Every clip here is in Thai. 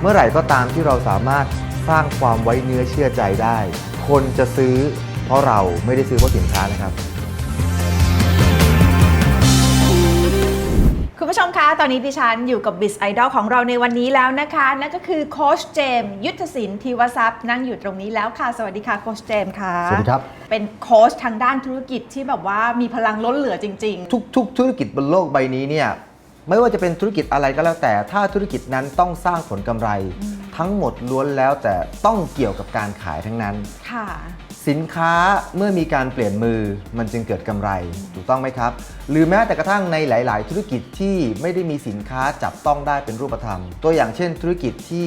เมื่อไหร่ก็ตามที่เราสามารถสร้างความไว้เนื้อเชื่อใจได้ คนจะซื้อเพราะเราไม่ได้ซื้อเพราะสินค้านะครับ คุณผู้ชมคะ ตอนนี้ดิฉันอยู่กับบิสไอดอลของเราในวันนี้แล้วนะคะ นั่นก็คือโคชเจมส์ยุทธศิลป์ทีวทรัพย์นั่งอยู่ตรงนี้แล้วค่ะ สวัสดีค่ะโคชเจมส์ค่ะ สวัสดีครับ เป็นโคชทางด้านธุรกิจที่แบบว่ามีพลังล้นเหลือจริงทุกๆ ธุรกิจบนโลกใบนี้เนี่ย ไม่ว่าจะเป็นธุรกิจอะไรก็แล้วแต่ ถ้าธุรกิจนั้นต้องสร้างผลกำไร ทั้งหมดล้วนแล้วแต่ต้องเกี่ยวกับการขายทั้งนั้นๆค่ะ สินค้าเมื่อมีการเปลี่ยนมือมันจึงเกิดกำไรถูกต้องไหมครับ หรือแม้แต่กระทั่งในหลาย ๆ ธุรกิจที่ไม่ได้มีสินค้าจับต้องได้เป็นรูปธรรม ตัวอย่างเช่น ธุรกิจที่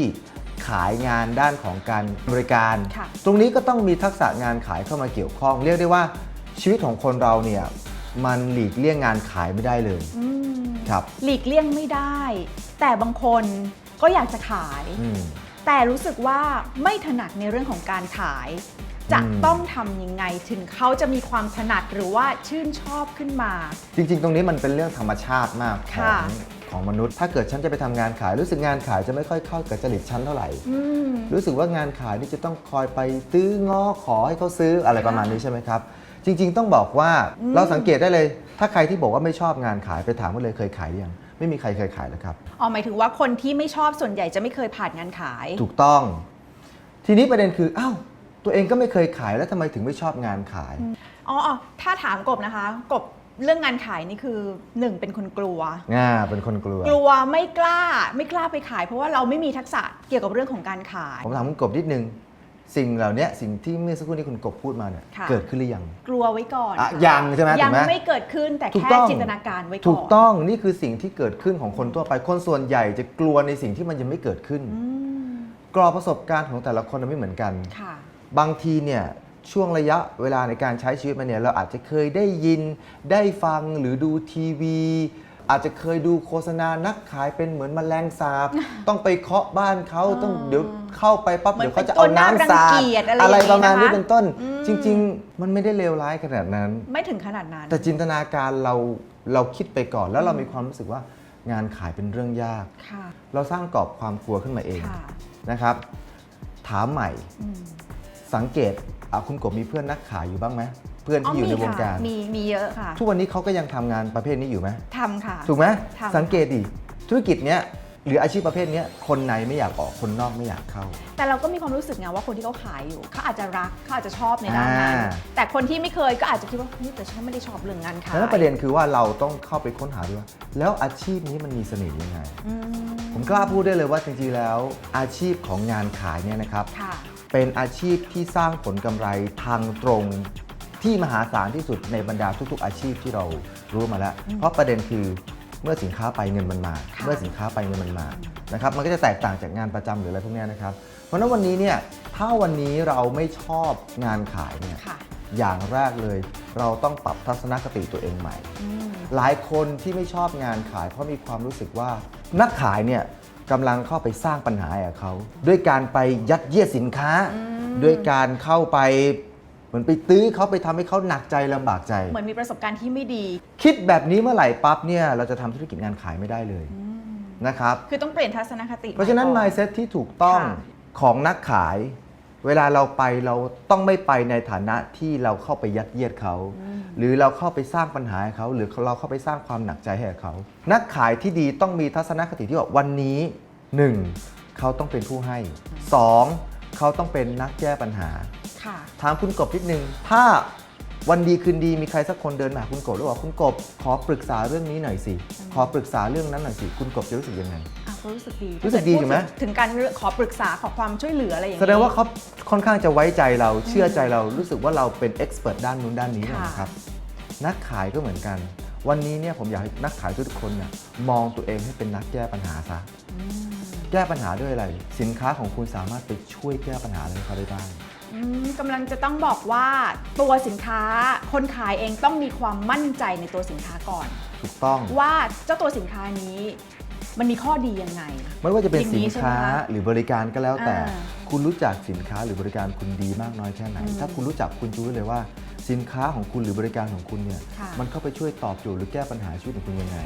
ขายงานด้านของการบริการ ค่ะ ตรงนี้ก็ต้องมีทักษะงานขายเข้ามาเกี่ยวข้อง เรียกได้ว่าชีวิตของคนเราเนี่ยมันหลีกเลี่ยงงานขายไม่ได้เลย อืม ครับหลีกเลี่ยงไม่ได้ แต่บางคนก็อยากจะขาย อืม แต่รู้สึกว่าไม่ถนัดในเรื่องของการขาย จะอืม ต้องทำยังไงถึงเขาจะมีความถนัดหรือว่าชื่นชอบขึ้นมา จริง ๆ ตรงนี้มันเป็นเรื่องธรรมชาติมากขอค่ะงของมนุษย์ ถ้าเกิดฉันจะไปทำงานขาย รู้สึกงานขายจะไม่ค่อยเข้ากับจริตฉันเท่าไหร่ อืม รู้สึกว่างานขายนี่จะต้องคอยไปตื้อง้อขอให้เขาซื้ออะไรประมาณนี้ใช่ไหมครับ จริง ๆ ต้องบอกว่าอืมเราสังเกตได้เลย ถ้าใครที่บอกว่าไม่ชอบงานขายไปถามว่าเลยเคยขายหรือยังไม่มีใครเคยขายแล้วครับอ๋อหมายถึงว่าคนที่ไม่ชอบส่วนใหญ่จะไม่เคยผ่านงานขาย ถูกต้อง ทีนี้ประเด็นคืออ้าวตัวเองก็ไม่เคยขายแล้วทำไมถึงไม่ชอบงานขาย อ๋ออ๋อถ้าถามกบนะคะ กบเรื่องงานขายนี่คือหนึ่งเป็นคนกลัว ง่าเป็นคนกลัว กลัวไม่กล้าไม่กล้าไปขาย เพราะว่าเราไม่มีทักษะเกี่ยวกับเรื่องของการขาย ผมถามคุณกบนิดนึง สิ่งเหล่านี้สิ่งที่เมื่อสักครู่นี้คุณกบพูดมาเนี่ยค่ะ เกิดขึ้นหรือยัง กลัวไว้ก่อนอะค่ะยังใช่ไหมยังถูกไหมไม่เกิดขึ้นแต่ถูกแค่ต้อง จินตนาการไว้ก่อนถูกต้องนี่คือสิ่งที่เกิดขึ้นของคนทั่วไป คนส่วนใหญ่จะกลัวในสิ่งที่มันยังไม่เกิดขึ้น อืมกรอบประสบการณ์ของแต่ละคนไม่เหมือนกัน ค่ะ บางทีเนี่ยช่วงระยะเวลาในการใช้ชีวิตมาเนี่ยเราอาจจะเคยได้ยินได้ฟังหรือดูทีวี อาจจะเคยดูโฆษณานักขายเป็นเหมือนแมลงสาบ ต้องไปเคาะบ้านเขาต้องเดี๋ยวเข้าไปปั๊บเหมือนเดี๋ยวเขาจะเอาน้ำสาเป็นตัวน่ารังดเกียจอะไรอะไรอย่างนี้ประมาณนี้นะคะเป็นต้นอืมจริง ๆ มันไม่ได้เลวร้ายขนาดนั้น ไม่ถึงขนาดนั้น แต่จินตนาการเราเราคิดไปก่อนแล้วเรามีความรู้สึกว่างานขายเป็นเรื่องยากค่ะเราสร้างกรอบความกลัวขึ้นมาเองค่ะนะครับ ถามใหม่อืมสังเกตอะคุณกบมีเพื่อนนักขายอยู่บ้างไหมเพื่อนที่อยู่ในวงการค่ะมีมีเยอะค่ะทุกวันนี้เขาก็ยังทำงานประเภทนี้อยู่ไหมทำค่ะ ถูกไหมทำสังเกตดิธุรกิจเนี้ยหรืออาชีพประเภทเนี้ยคนในไม่อยากออกคนนอกไม่อยากเข้า แต่เราก็มีความรู้สึกไงว่าคนที่เขาขายอยู่เขาอาจจะรักเขาอาจจะชอบในด้านนั้นอ่าแต่คนที่ไม่เคยก็อาจจะคิดว่าเฮ้ยแต่ฉันไม่ได้ชอบเรื่องงานขายแล้วประเด็นคือว่าเราต้องเข้าไปค้นหาด้วยว่าแล้วอาชีพนี้มันมีเสน่ห์ยังไงอืมผมกล้าพูดได้เลยว่าจริงๆแล้ว อาชีพของงานขายเนี่ยนะครับค่ะเป็นอาชีพที่สร้างผลกำไรทางตรง ที่มหาศาลที่สุดในบรรดาทุก ๆ อาชีพที่เรารู้มาแล้ว เพราะประเด็นคือเมื่อสินค้าไปเงินมันมาค่ะเมื่อสินค้าไปเงินมันมานะครับมันก็จะแตกต่างจากงานประจำหรืออะไรพวกเนี้ยนะครับ เพราะฉะนั้นวันนี้เนี่ยถ้าวันนี้เราไม่ชอบงานขายเนี่ยค่ะอย่างแรกเลย เราต้องปรับทัศนคติตัวเองใหม่อืมหลายคนที่ไม่ชอบงานขาย เพราะมีความรู้สึกว่านักขายเนี่ยกำลังเข้าไปสร้างปัญหาให้กับเขา ด้วยการไปยัดเยียดสินค้า ด้วยการเข้าไป เหมือนไปตื้อเขาไปทำให้เขาหนักใจลำบากใจ เหมือนมีประสบการณ์ที่ไม่ดีคิดแบบนี้เมื่อไหร่ปั๊บเนี่ยเราจะทำธุรกิจงานขายไม่ได้เลยนะครับ คือต้องเปลี่ยนทัศนคติ เพราะฉะนั้นใหม่ก่อ mindset ที่ถูกต้องค่ะของนักขาย เวลาเราไปเราต้องไม่ไปในฐานะที่เราเข้าไปยัดเยียดเขา หรือเราเข้าไปสร้างปัญหาให้เขา หรือเราเข้าไปสร้างความหนักใจให้กับเขา นักขายที่ดีต้องมีทัศนคติที่ว่าวันนี้ 1. เขาต้องเป็นผู้ให้ 2. เขาต้องเป็นนักแก้ปัญหา ค่ะ ถามคุณกบนิดนึง ถ้าวันดีคืนดีมีใครสักคนเดินมาหาคุณกบแล้วบอกคุณกบขอปรึกษาเรื่องนี้หน่อยสิ ขอปรึกษาเรื่องนั้นหน่อยสิ คุณกบจะรู้สึกยังไง อะก็รู้สึกดีรู้สึกดีอยู่ไหมพูถึงการขอปรึกษาขอความช่วยเหลืออะไรอย่างแสนี้ ดงว่าเขาค่อนข้างจะไว้ใจเราเชื่อใจเรารู้สึกว่าเราเป็นเอ็กซ์เพรสด้านนู้นด้านนี้ค่ะนะครับ นักขายก็เหมือนกัน วันนี้เนี่ยผมอยากให้นักขายทุกคนเนี่ยมองตัวเองให้เป็นนักแก้ปัญหาซะอืมแก้ปัญหาด้วยอะไร สินค้าของคุณสามารถไปช่วยแก้ปัญหาอะไรให้เขาได้บ้าง อืมกำลังจะต้องบอกว่าตัวสินค้าคนขายเองต้องมีความมั่นใจในตัวสินค้าก่อน ถูกต้อง ว่าเจ้าตัวสินค้านี้ มันมีข้อดียังไง ไม่ว่าจะเป็นอย่างสินี้นใช่ไหมค้าคะหรือบริการก็แล้วแต่ อ่าคุณรู้จักสินค้าหรือบริการคุณดีมากน้อยแค่ไหน อืมถ้าคุณรู้จักคุณจะรู้เลยว่า สินค้าของคุณหรือบริการของคุณเนี่ยค่ะ มันเข้าไปช่วยตอบโจทย์หรือแก้ปัญหาชีวิตของคุณยังไง